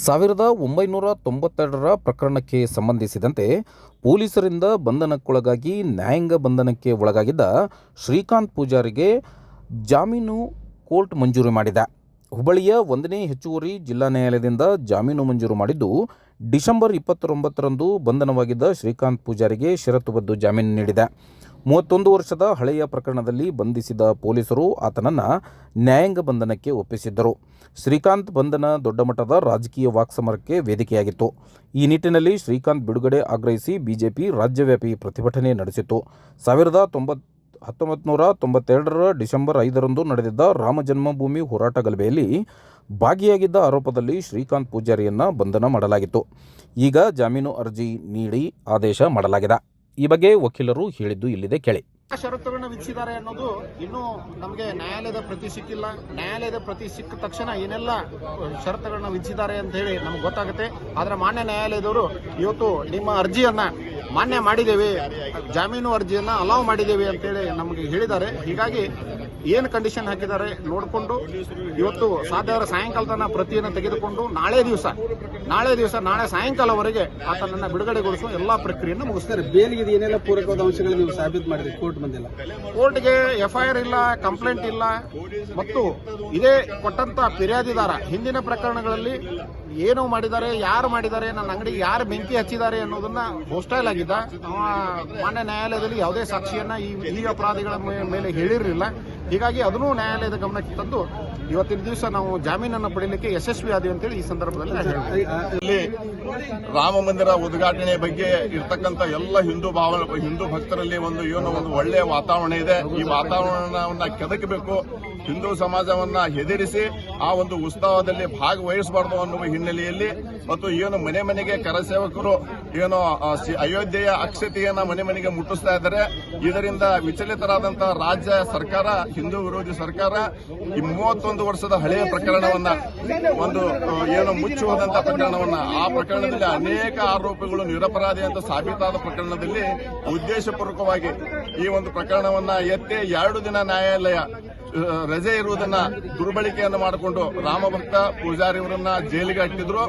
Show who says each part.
Speaker 1: ಸಾವಿರದ ಒಂಬೈನೂರ ತೊಂಬತ್ತೆರಡರ ಪ್ರಕರಣಕ್ಕೆ ಸಂಬಂಧಿಸಿದಂತೆ ಪೊಲೀಸರಿಂದ ಬಂಧನಕ್ಕೊಳಗಾಗಿ ನ್ಯಾಯಾಂಗ ಬಂಧನಕ್ಕೆ ಒಳಗಾಗಿದ್ದ ಶ್ರೀಕಾಂತ್ ಪೂಜಾರಿಗೆ ಜಾಮೀನು ಕೋರ್ಟ್ ಮಂಜೂರು ಮಾಡಿದೆ. ಹುಬ್ಬಳ್ಳಿಯ ಒಂದನೇ ಹೆಚ್ಚುವರಿ ಜಿಲ್ಲಾ ನ್ಯಾಯಾಲಯದಿಂದ ಜಾಮೀನು ಮಂಜೂರು ಮಾಡಿದ್ದು ಡಿಸೆಂಬರ್ ಇಪ್ಪತ್ತೊಂಬತ್ತರಂದು ಬಂಧನವಾಗಿದ್ದ ಶ್ರೀಕಾಂತ್ ಪೂಜಾರಿಗೆ ಷರತ್ತುಬದ್ದು ಜಾಮೀನು ನೀಡಿದೆ. ಮೂವತ್ತೊಂದು ವರ್ಷದ ಹಳೆಯ ಪ್ರಕರಣದಲ್ಲಿ ಬಂಧಿಸಿದ ಪೊಲೀಸರು ಆತನನ್ನು ನ್ಯಾಯಾಂಗ ಬಂಧನಕ್ಕೆ ಒಪ್ಪಿಸಿದ್ದರು. ಶ್ರೀಕಾಂತ್ ಬಂಧನ ದೊಡ್ಡ ಮಟ್ಟದ ರಾಜಕೀಯ ವಾಕ್ಸಮರಕ್ಕೆ ವೇದಿಕೆಯಾಗಿತ್ತು. ಈ ನಿಟ್ಟಿನಲ್ಲಿ ಶ್ರೀಕಾಂತ್ ಬಿಡುಗಡೆ ಆಗ್ರಹಿಸಿ ಬಿಜೆಪಿ ರಾಜ್ಯವ್ಯಾಪಿ ಪ್ರತಿಭಟನೆ ನಡೆಸಿತು ಸಾವಿರದ ತೊಂಬತ್ ಹತ್ತೊಂಬತ್ತು ನೂರ ತೊಂಬತ್ತೆರಡರ ಡಿಸೆಂಬರ್ ಐದರಂದು ನಡೆದಿದ್ದ ರಾಮ ಜನ್ಮಭೂಮಿ ಹೋರಾಟ ಗಲಭೆಯಲ್ಲಿ ಭಾಗಿಯಾಗಿದ್ದ ಆರೋಪದಲ್ಲಿ ಶ್ರೀಕಾಂತ್ ಪೂಜಾರಿಯನ್ನು ಬಂಧನ ಮಾಡಲಾಗಿತ್ತು. ಈಗ ಜಾಮೀನು ಅರ್ಜಿ ನೀಡಿ ಆದೇಶ ಮಾಡಲಾಗಿದೆ. ಈ ಬಗ್ಗೆ ವಕೀಲರು ಹೇಳಿದ್ದು ಇಲ್ಲಿದೆ ಕೇಳಿ.
Speaker 2: ಷರತ್ತುಗಳನ್ನ ವಿಧಿಸಿದ್ದಾರೆ ಅನ್ನೋದು ಇನ್ನೂ ನಮಗೆ ನ್ಯಾಯಾಲಯದ ಪ್ರತಿ ಸಿಕ್ಕಿಲ್ಲ. ನ್ಯಾಯಾಲಯದ ಪ್ರತಿ ಸಿಕ್ಕ ತಕ್ಷಣ ಏನೆಲ್ಲ ಷರತ್ತುಗಳನ್ನ ವಿಧಿಸಿದ್ದಾರೆ ಅಂತ ಹೇಳಿ ನಮ್ಗೆ ಗೊತ್ತಾಗುತ್ತೆ. ಆದ್ರೆ ಮಾನ್ಯ ನ್ಯಾಯಾಲಯದವರು ಇವತ್ತು ನಿಮ್ಮ ಅರ್ಜಿಯನ್ನ ಮಾನ್ಯ ಮಾಡಿದ್ದೇವೆ, ಜಾಮೀನು ಅರ್ಜಿಯನ್ನ ಅಲಾವ್ ಮಾಡಿದ್ದೇವೆ ಅಂತೇಳಿ ನಮಗೆ ಹೇಳಿದ್ದಾರೆ. ಹೀಗಾಗಿ ಏನು ಕಂಡೀಷನ್ ಹಾಕಿದ್ದಾರೆ ನೋಡಿಕೊಂಡು ಇವತ್ತು ಸಾಧ್ಯವಾದ ಸಾಯಂಕಾಲ ಪ್ರತಿಯನ್ನು ತೆಗೆದುಕೊಂಡು ನಾಳೆ ದಿವಸ ನಾಳೆ ದಿವಸ ನಾಳೆ ಸಾಯಂಕಾಲವರೆಗೆ ಆತನನ್ನ ಬಿಡುಗಡೆಗೊಳಿಸುವ ಎಲ್ಲಾ ಪ್ರಕ್ರಿಯೆಯನ್ನು ಮುಗಿಸ್ತಾರೆ.
Speaker 3: ಬೇಲಿಗೆ ಏನೆಲ್ಲ ಪೂರಕವಾದ ಅಂಶಗಳು ನೀವು ಸಾಬೀತು ಮಾಡಿದ್ರಿ? ಕೋರ್ಟ್ ಬಂದಿಲ್ಲ.
Speaker 2: ಕೋರ್ಟ್ಗೆ ಎಫ್ಐಆರ್ ಇಲ್ಲ ಕಂಪ್ಲೇಂಟ್ ಇಲ್ಲ. ಮತ್ತು ಇದೇ ಕೊಟ್ಟಂತ ಫಿರ್ಯಾದಿದಾರ ಹಿಂದಿನ ಪ್ರಕರಣಗಳಲ್ಲಿ ಏನು ಮಾಡಿದ್ದಾರೆ ಯಾರು ಮಾಡಿದ್ದಾರೆ ನನ್ನ ಅಂಗಡಿಗೆ ಯಾರು ಬೆಂಕಿ ಹಚ್ಚಿದ್ದಾರೆ ಅನ್ನೋದನ್ನ ಹೋಸ್ಟೈಲ್ ಆಗಿದ್ದ ಮಾನ್ಯ ನ್ಯಾಯಾಲಯದಲ್ಲಿ ಯಾವುದೇ ಸಾಕ್ಷಿಯನ್ನ ಈ ಅಪರಾಧಿಗಳ ಮೇಲೆ ಹೇಳಿರಲಿಲ್ಲ. ಹೀಗಾಗಿ ಅದನ್ನು ನ್ಯಾಯಾಲಯದ ಗಮನಕ್ಕೆ ತಂದು ಇವತ್ತಿನ ದಿವಸ ನಾವು ಜಾಮೀನನ್ನು ಪಡೆಯಲಿಕ್ಕೆ ಯಶಸ್ವಿ ಆದ್ವಿ ಅಂತೇಳಿ ಈ ಸಂದರ್ಭದಲ್ಲಿ.
Speaker 4: ಇಲ್ಲಿ ರಾಮ ಮಂದಿರ ಉದ್ಘಾಟನೆ ಬಗ್ಗೆ ಇರ್ತಕ್ಕಂಥ ಎಲ್ಲ ಹಿಂದೂ ಭಾವ ಹಿಂದೂ ಭಕ್ತರಲ್ಲಿ ಒಂದು ಏನು ಒಂದು ಒಳ್ಳೆಯ ವಾತಾವರಣ ಇದೆ ಈ ವಾತಾವರಣವನ್ನ ಕೆದಕಬೇಕು ಹಿಂದೂ ಸಮಾಜವನ್ನ ಹೆದರಿಸಿ ಆ ಒಂದು ಉತ್ಸವದಲ್ಲಿ ಭಾಗವಹಿಸಬಾರದು ಅನ್ನುವ ಹಿನ್ನೆಲೆಯಲ್ಲಿ ಮತ್ತು ಏನು ಮನೆ ಮನೆಗೆ ಕರಸೇವಕರು ಏನು ಅಯೋಧ್ಯೆಯ ಅಕ್ಷತೆಯನ್ನ ಮನೆ ಮನೆಗೆ ಮುಟ್ಟಿಸ್ತಾ ಇದ್ದಾರೆ. ಇದರಿಂದ ವಿಚಲಿತರಾದಂತಹ ರಾಜ್ಯ ಸರ್ಕಾರ, ಹಿಂದೂ ವಿರೋಧಿ ಸರ್ಕಾರ ಈ ಮೂವತ್ತೊಂದು ವರ್ಷದ ಹಳೆಯ ಪ್ರಕರಣವನ್ನ, ಒಂದು ಏನು ಮುಚ್ಚಿ ಹೋದಂತ ಪ್ರಕರಣವನ್ನ, ಆ ಪ್ರಕರಣದಲ್ಲಿ ಅನೇಕ ಆರೋಪಿಗಳು ನಿರಪರಾಧಿ ಅಂತ ಸಾಬೀತಾದ ಪ್ರಕರಣದಲ್ಲಿ ಉದ್ದೇಶಪೂರ್ವಕವಾಗಿ ಈ ಒಂದು ಪ್ರಕರಣವನ್ನ ಎತ್ತಿ ಎರಡು ದಿನ ನ್ಯಾಯಾಲಯ ರಜೆ ಇರುವುದನ್ನ ದುರ್ಬಳಕೆಯನ್ನು ಮಾಡಿಕೊಂಡು ರಾಮಭಕ್ತ ಪೂಜಾರಿ ಅವರನ್ನ ಜೈಲಿಗೆ ಅಟ್ಟಿದ್ರು.